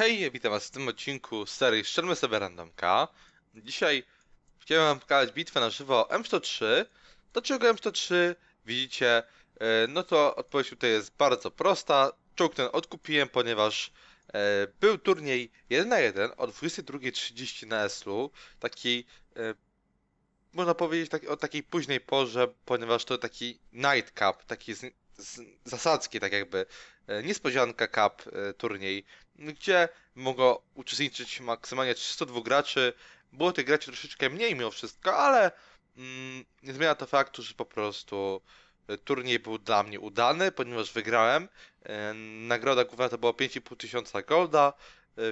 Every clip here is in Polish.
Hej, witam was w tym odcinku serii Szczermy sobie randomka. Dzisiaj chciałem wam pokazać bitwę na żywo M103. Dlaczego M103 widzicie? E, No to odpowiedź tutaj jest bardzo prosta. Czołg ten odkupiłem, ponieważ e, był turniej 1 na 1 o 22.30 na Eslu. Taki, e, można powiedzieć tak, o takiej późnej porze, ponieważ to taki night cup, taki zasadzki tak jakby. E, Niespodzianka cup e, turniej gdzie mogło uczestniczyć maksymalnie 302 graczy. Było tych graczy troszeczkę mniej mimo wszystko, ale mm, nie zmienia to faktu, że po prostu e, turniej był dla mnie udany, ponieważ wygrałem. Nagroda główna to było 5,5 tysiąca golda,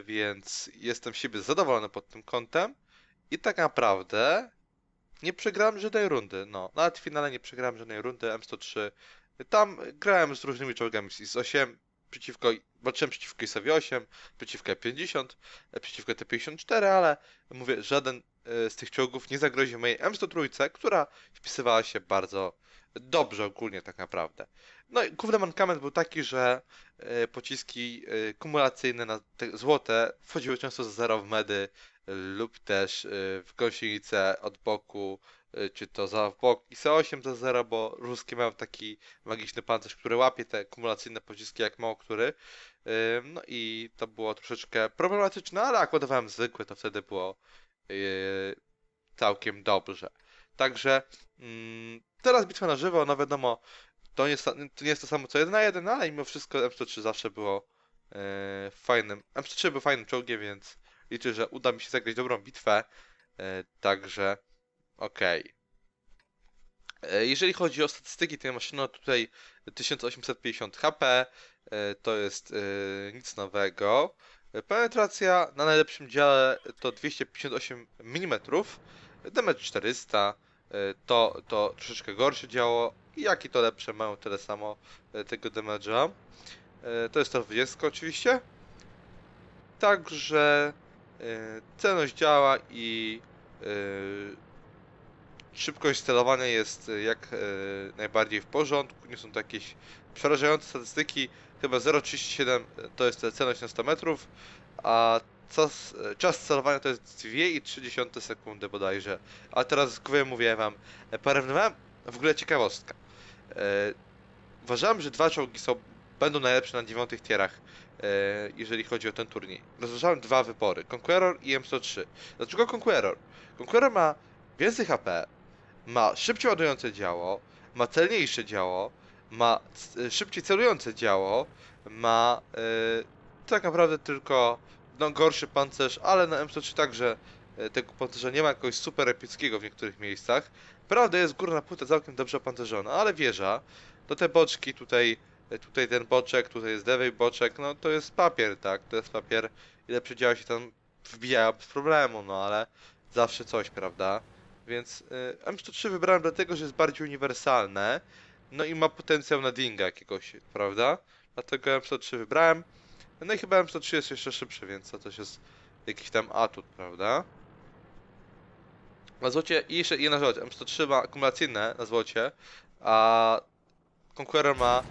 więc jestem siebie zadowolony pod tym kątem. I tak naprawdę nie przegrałem żadnej rundy. No, nawet w finale nie przegrałem żadnej rundy M103. Tam grałem z różnymi czołgami z 8 przeciwko, walczyłem przeciwko ISowi 8, przeciwko E50, e, przeciwko T54, ale mówię, żaden e, z tych czołgów nie zagroził mojej M103, która wpisywała się bardzo dobrze ogólnie tak naprawdę. No i główny mankament był taki, że e, pociski kumulacyjne na te złote wchodziły często za zero w medy lub też w gąsienicę od boku, czy to za w bok IS-8 za 0, bo ruskie mają taki magiczny pancerz, który łapie te kumulacyjne pociski jak mało który. Ym, No i to było troszeczkę problematyczne, ale jak ładowałem zwykłe, to wtedy było yy, całkiem dobrze. Także mm, teraz bitwa na żywo, no wiadomo, to nie, jest, to nie jest to samo co 1 na 1, ale mimo wszystko M103 zawsze było fajnym. M103 był fajnym czołgiem, więc liczę, że uda mi się zagrać dobrą bitwę. Także okej. E, Jeżeli chodzi o statystyki tej maszyny, to tutaj 1850 HP, e, to jest e, nic nowego. Penetracja na najlepszym dziale to 258 mm, damage 400, e, to, to troszeczkę gorsze działo, jak i to lepsze mają tyle samo tego damage'a. To jest to 20 oczywiście. Także celność działa i szybkość celowania jest e, jak e, najbardziej w porządku, nie są to jakieś przerażające statystyki, chyba 0,37 to jest celność na 100 metrów, a czas, e, czas celowania to jest 2,3 sekundy bodajże. A teraz głowy mówię wam, e, porównywałem, w ogóle ciekawostka. E, uważałem, że dwa czołgi są, będą najlepsze na dziewiątych tierach, e, jeżeli chodzi o ten turniej. Rozważałem dwa wybory, Conqueror i M103. Dlaczego Conqueror? Conqueror ma więcej HP, ma szybciej ładujące działo, ma celniejsze działo, ma c- szybciej celujące działo, ma e, tak naprawdę tylko no, gorszy pancerz, ale na M103 także e, tego pancerza nie ma jakoś super epickiego w niektórych miejscach. Prawda jest górna płyta całkiem dobrze opancerzona, ale wieża, no te boczki tutaj, e, tutaj ten boczek, tutaj jest lewy boczek, no to jest papier, tak, to jest papier, ile przedziały się tam wbijają bez problemu, no ale zawsze coś, prawda? Więc y, M103 wybrałem dlatego, że jest bardziej uniwersalne, no i ma potencjał na dinga jakiegoś, prawda? Dlatego M103 wybrałem. No i chyba M103 jest jeszcze szybszy, więc to też jest jakiś tam atut, prawda? Na złocie i jeszcze jedna rzecz, M103 ma akumulacyjne na złocie, a Conqueror ma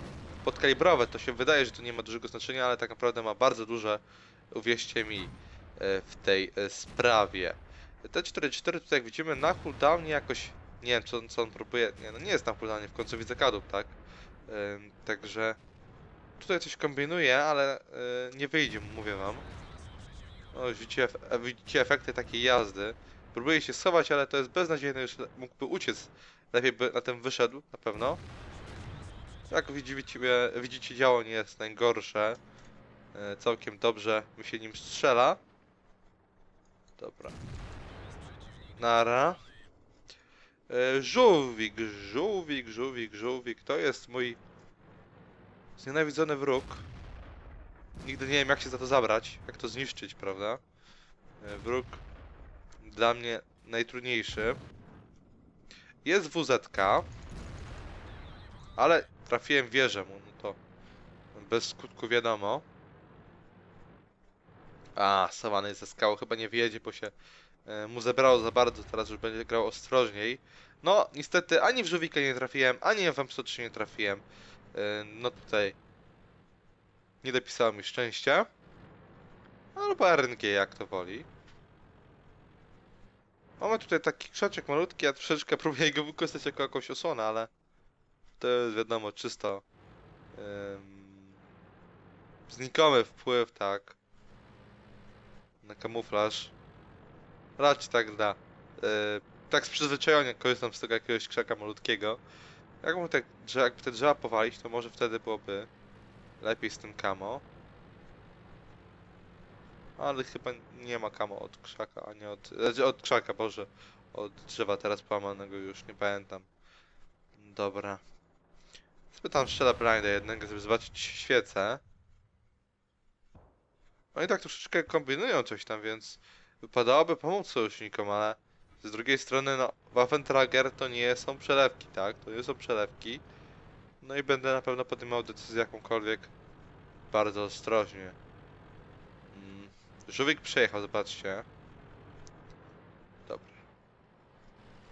podkalibrowe. To się wydaje, że to nie ma dużego znaczenia, ale tak naprawdę ma bardzo duże, uwierzcie mi, e, w tej e, sprawie. T44 tutaj jak widzimy na cooldownie jakoś, nie wiem co, co on próbuje, nie no nie jest na cooldownie, w końcu widzę kadłub, tak? Także tutaj coś kombinuje, ale y, nie wyjdzie mówię wam. O, już widzicie, e, widzicie efekty takiej jazdy. Próbuje się schować, ale to jest beznadziejne, już mógłby uciec. Lepiej by na tym wyszedł, na pewno. Jak widzicie, widzicie działo nie jest najgorsze. E, Całkiem dobrze mi się nim strzela. Dobra. Nara. E, Żółwik, żółwik, żółwik, żółwik. To jest mój znienawidzony wróg. Nigdy nie wiem jak się za to zabrać, jak to zniszczyć, prawda? E, Wróg dla mnie najtrudniejszy. Jest WZ, ale trafiłem wieżę mu, no to bez skutku wiadomo. A, jest ze skały, chyba nie wyjedzie, bo się mu zebrało za bardzo, teraz już będzie grał ostrożniej. No, niestety ani w żółwika nie trafiłem, ani w M103 nie trafiłem. E, no tutaj nie dopisało mi szczęścia. albo RNG, jak to woli. Mamy tutaj taki krzaczek malutki, ja troszeczkę próbuję go wykorzystać jako jakąś osłonę, ale to jest wiadomo czysto ym, znikomy wpływ, tak, na kamuflaż. Raczej tak da. Yy, tak z przyzwyczajenia korzystam z tego jakiegoś krzaka malutkiego. Jakby te, drzewa, powalić, to może wtedy byłoby lepiej z tym kamo. Ale chyba nie ma kamo od krzaka, a nie od... Znaczy od krzaka, Boże. Od drzewa teraz połamanego już, nie pamiętam. Dobra. Spytam strzela blinda jednego, żeby zobaczyć świecę. Oni tak troszeczkę kombinują coś tam, więc wypadałoby pomóc sojusznikom, ale z drugiej strony, no, Waffentrager to nie są przelewki, tak? To nie są przelewki. No i będę na pewno podejmował decyzję jakąkolwiek bardzo ostrożnie. Mm. Przejechał, zobaczcie. Dobra.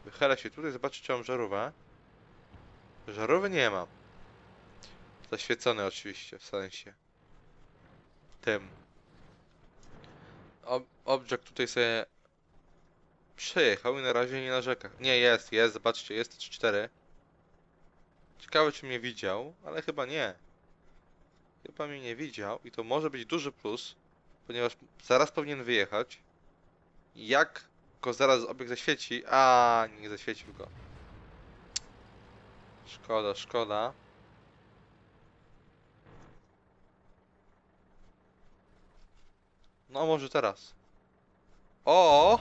Wychylę się tutaj, zobaczę czy mam żarówę. Żarówy nie mam. Zaświecony oczywiście, w sensie. Tym. Ob object tutaj sobie przejechał i na razie nie narzeka. Nie, jest, jest, zobaczcie, jest 4 Ciekawe czy mnie widział, ale chyba nie. Chyba mnie nie widział i to może być duży plus, ponieważ zaraz powinien wyjechać. Jak go zaraz obiekt zaświeci? A, nie zaświecił go. Szkoda, szkoda. No może teraz. O!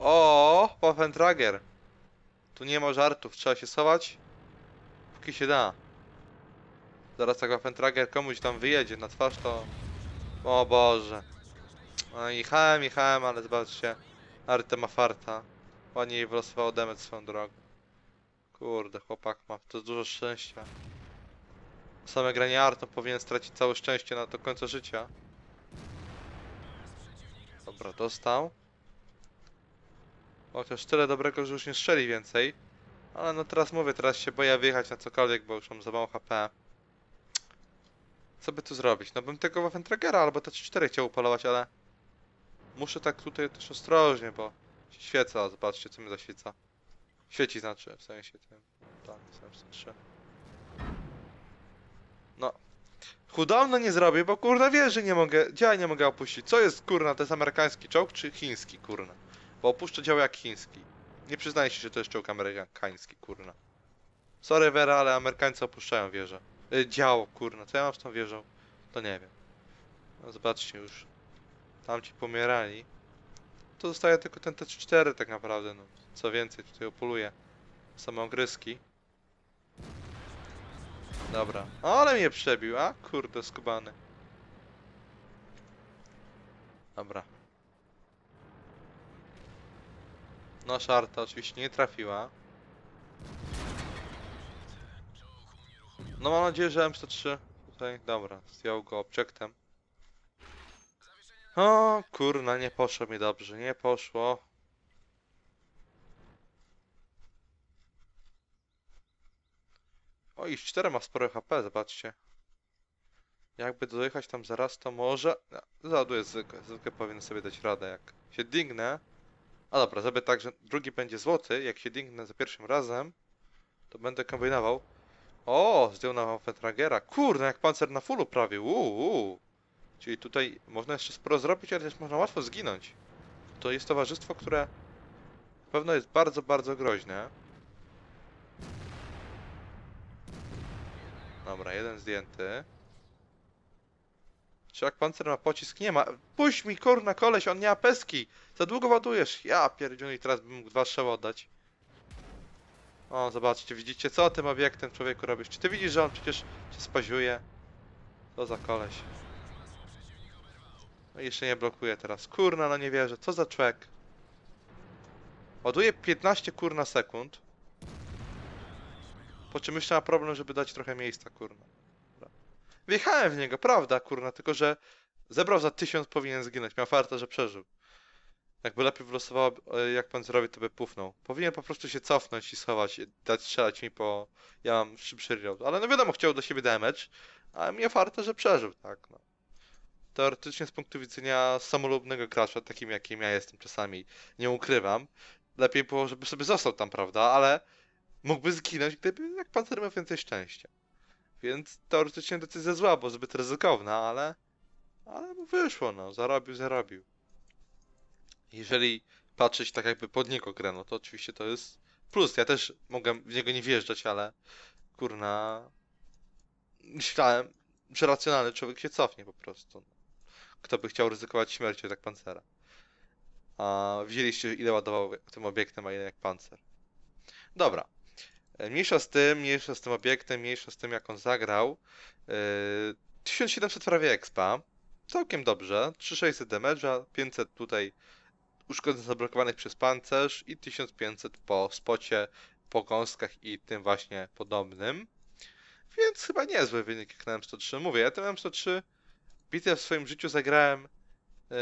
O! Waffentrager! Tu nie ma żartów, trzeba się schować. Póki się da. Zaraz jak Waffentrager komuś tam wyjedzie na twarz, to... O Boże. No jechałem, jechałem, ale zobaczcie. Arty ma farta. Ładnie jej wylosowało demet swoją drogą. Kurde, chłopak ma, to jest dużo szczęścia. Same granie Arto powinien stracić całe szczęście na do końca życia. Dobra, dostał. Chociaż tyle dobrego, że już nie strzeli więcej. Ale no teraz mówię, teraz się boję wyjechać na cokolwiek, bo już mam za mało HP. Co by tu zrobić? No bym tego Waffentragera albo te 4 chciał upolować, ale... Muszę tak tutaj też ostrożnie, bo świeca, zobaczcie co mi zaświeca. Świeci znaczy, w sensie tym. Tak, w sensie 3. No. Cooldowna nie zrobię, bo kurna wiesz, że nie mogę, działa nie mogę opuścić. Co jest kurna, to jest amerykański czołg czy chiński kurna? Bo opuszczę dział jak chiński. Nie przyznaję się, że to jest czołg amerykański, kurna. Sorry Vera, ale Amerykańcy opuszczają wieżę. Y, dział, kurna, co ja mam z tą wieżą? To nie wiem. No zobaczcie już. Tam ci pomierali. To zostaje tylko ten T4 tak naprawdę, no. Co więcej, tutaj opoluję. Same ogryski. Dobra. Ale mnie przebił, a? Kurde, skubany. Dobra. No, szarta oczywiście nie trafiła. No mam nadzieję, że M103 tutaj, dobra, zdjął go obiektem. O kurna, nie poszło mi dobrze, nie poszło. O, i 4 ma spore HP, zobaczcie. Jakby dojechać tam zaraz, to może... No, załaduję zwykle, zwykle powinien sobie dać radę, jak się dingnę. A dobra, zrobię tak, że drugi będzie złoty. Jak się dingnę za pierwszym razem, to będę kombinował. O, zdjął na Waffentragera. Kurde, jak pancer na fullu prawie. Uuu. Czyli tutaj można jeszcze sporo zrobić, ale też można łatwo zginąć. To jest towarzystwo, które pewno jest bardzo, bardzo groźne. Dobra, jeden zdjęty. Czy jak pancer ma pocisk? Nie ma. Puść mi kurna koleś, on nie ma peski. Za długo ładujesz. Ja pierdzielę i teraz bym mógł dwa strzały oddać. O, zobaczcie, widzicie co tym obiektem człowieku robisz? Czy ty widzisz, że on przecież się spaziuje? Co za koleś. No i jeszcze nie blokuje teraz. Kurna, no nie wierzę. Co za człowiek. Ładuje 15 kur na sekund. Po czym jeszcze ma problem, żeby dać trochę miejsca, kurna. Wjechałem w niego, prawda, kurna, tylko że zebrał za 1000, powinien zginąć. Miał farta, że przeżył. Jakby lepiej wylosowało, jak pan zrobi, to by pufnął. Powinien po prostu się cofnąć i schować, dać strzelać mi po... Ja mam szybszy reload. Ale no wiadomo, chciał do siebie damage, a mnie farta, że przeżył, tak, no. teoretycznie z punktu widzenia samolubnego gracza, takim jakim ja jestem czasami, nie ukrywam, lepiej było, żeby sobie został tam, prawda, ale mógłby zginąć, gdyby jak pancer miał więcej szczęścia. Więc teoretycznie decyzja zła, bo zbyt ryzykowna, ale ale wyszło, no, zarobił, zarobił. Jeżeli patrzeć tak jakby pod niego grę, no to oczywiście to jest plus. Ja też mogę w niego nie wjeżdżać, ale kurna myślałem, że racjonalny człowiek się cofnie po prostu. Kto by chciał ryzykować śmiercią tak pancera. A widzieliście ile ładował tym obiektem, a ile jak pancer. Dobra. E, Mniejsza z tym, mniejsza z tym obiektem, mniejsza z tym jak on zagrał. Yy, 1700 prawie expa. Całkiem dobrze. 3600 damage'a, 500 tutaj uszkodzeń zablokowanych przez pancerz i 1500 po spocie, po gąskach i tym właśnie podobnym. Więc chyba niezły wynik jak na M103. Mówię, ja ten M103 bitew w swoim życiu zagrałem yy,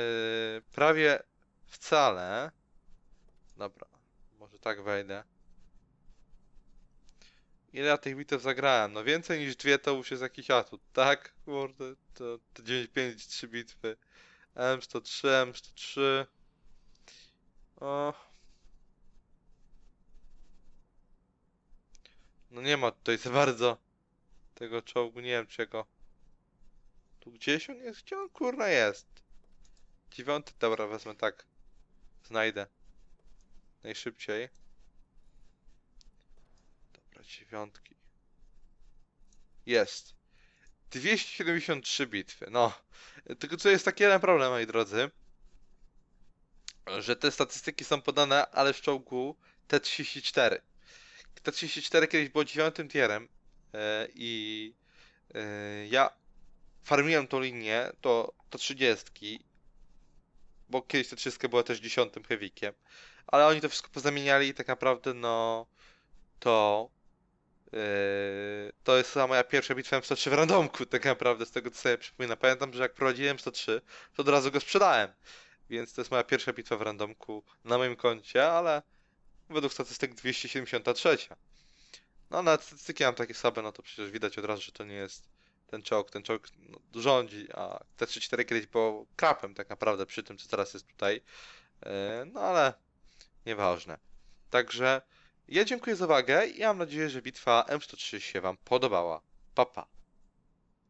prawie wcale. Dobra, może tak wejdę. Ile ja tych bitew zagrałem? No więcej niż dwie to już jest jakiś atut, tak? Kurde, to, to 9-5, 3 bitwy. M103, M103. O. No nie ma tutaj za bardzo tego czołgu, nie wiem czego. Tu gdzieś on jest? Gdzie on kurna jest? Dziewiąty, dobra, wezmę tak. Znajdę. Najszybciej. Dobra. Jest. 273 bitwy. No. Tylko co jest taki jeden problem, moi drodzy. Że te statystyki są podane, ale w czołgu T34. T34 kiedyś było dziewiątym tierem e, i e, ja farmiłem tą linię to, to 30, bo kiedyś ta 30 była też dziesiątym heavykiem, ale oni to wszystko pozamieniali i tak naprawdę no to to jest moja pierwsza bitwa M103 w randomku, tak naprawdę, z tego co sobie przypominam. Pamiętam, że jak prowadziłem 103, to od razu go sprzedałem. Więc to jest moja pierwsza bitwa w randomku na moim koncie, ale według statystyk 273. No na statystyki mam takie słabe, no to przecież widać od razu, że to nie jest ten czołg. Ten czołg no, rządzi, a T34 kiedyś było krapem tak naprawdę przy tym, co teraz jest tutaj. Yy, no ale nieważne. Także ja dziękuję za uwagę i mam nadzieję, że bitwa M103 się Wam podobała. Pa, pa.